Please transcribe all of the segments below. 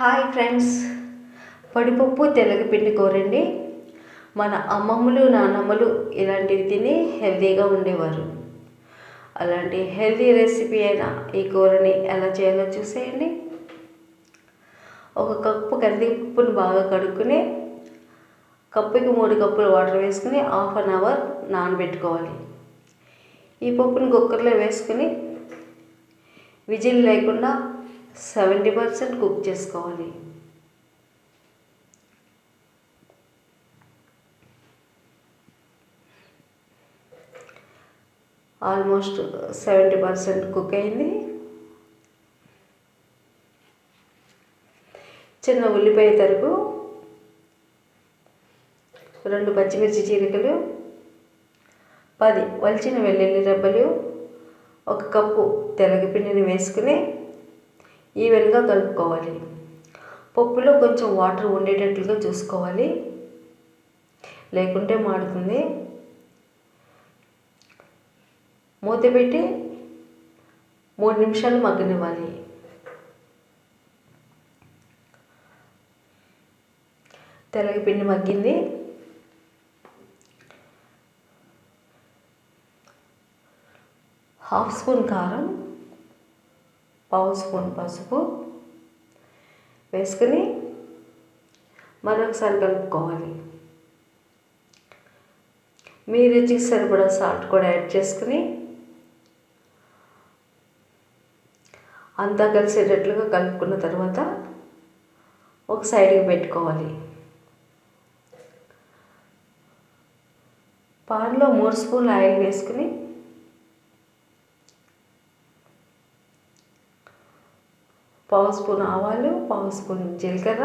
Hi friends. పడిపప్పు తెల్లగపిండి కూరండి. మన అమ్మమ్మలు నానమ్మలు ఇలాంటివి తిని హెల్తీగా ఉండేవారు. అలాంటి హెల్తీ రెసిపీ అయిన ఈ కూరని ఎలా చేయాలో చూసేయండి. ఒక కప్పు కందిపప్పును బాగా కడుక్కుని కప్పుకి మూడు కప్పులు వాటర్ వేసుకుని హాఫ్ అన్ అవర్ నానబెట్టుకోవాలి. ఈ పప్పుని కుక్కర్లో వేసుకుని విజిల్ లేకుండా సెవెంటీ పర్సెంట్ కుక్ చేసుకోవాలి. ఆల్మోస్ట్ సెవెంటీ పర్సెంట్ కుక్ అయింది. చిన్న ఉల్లిపాయ తరుగు రెండు పచ్చిమిర్చి చీలికలు పది వలిచిన వెల్లుల్లి రెబ్బలు ఒక కప్పు తెలగపిండిని వేసుకుని ఈవెన్గా కలుపుకోవాలి. పప్పులో కొంచెం వాటర్ ఉండేటట్లుగా చూసుకోవాలి. లేకుంటే మాడుతుంది. మూత పెట్టి మూడు నిమిషాలు మగ్గనివ్వాలి. తెల్లగపిండి మగ్గింది. హాఫ్ స్పూన్ కారం. పావు స్పూన్ పసుపు వేసుకుని మరొకసారి కలుపుకోవాలి. మీ రుచికి సరిపడా సాల్ట్ కూడా యాడ్ చేసుకుని అంతా కలిసేటట్లుగా కలుపుకున్న తర్వాత ఒక సైడ్కి పెట్టుకోవాలి. పాన్లో మూడు స్పూన్లు ఆయిల్ వేసుకుని పావు స్పూన్ ఆవాలు పావు స్పూన్ జీలకర్ర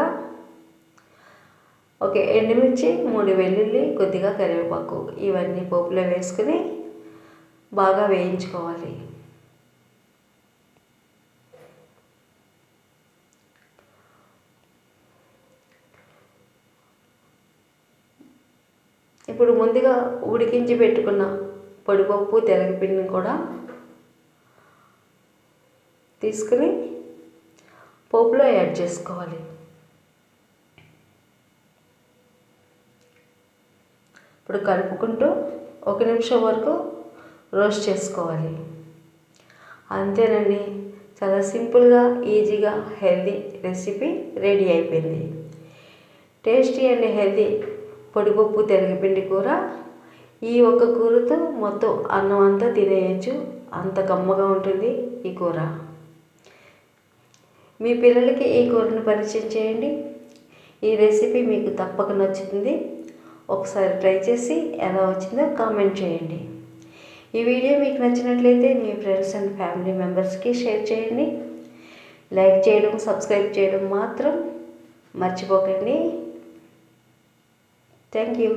ఒక ఎండుమిర్చి మూడు వెల్లుల్లి కొద్దిగా కరివేపాకు. ఇవన్నీ పోపులో వేసుకుని బాగా వేయించుకోవాలి. ఇప్పుడు ముందుగా ఉడికించి పెట్టుకున్న పొడిపప్పు తెలగపిండిని కూడా తీసుకుని పోపులో యాడ్ చేసుకోవాలి. ఇప్పుడు కలుపుకుంటూ ఒక నిమిషం వరకు రోస్ట్ చేసుకోవాలి. అంతేనండి. చాలా సింపుల్గా ఈజీగా హెల్దీ రెసిపీ రెడీ అయిపోయింది. టేస్టీ అండ్ హెల్దీ పొడిపప్పు తెలగపిండి కూర ఈ ఒక్క కూరతో మొత్తం అన్నం అంతా తినేయచ్చు. అంత కమ్మగా ఉంటుంది ఈ కూర. మీ పిల్లలకి ఈ కూరను పరిచయం చేయండి. ఈ రెసిపీ మీకు తప్పక నచ్చుతుంది. ఒకసారి ట్రై చేసి ఎలా వచ్చిందో కామెంట్ చేయండి. ఈ వీడియో మీకు నచ్చినట్లయితే మీ ఫ్రెండ్స్ అండ్ ఫ్యామిలీ మెంబర్స్కి షేర్ చేయండి. లైక్ చేయడం సబ్స్క్రైబ్ చేయడం మాత్రం మర్చిపోకండి. Thank you.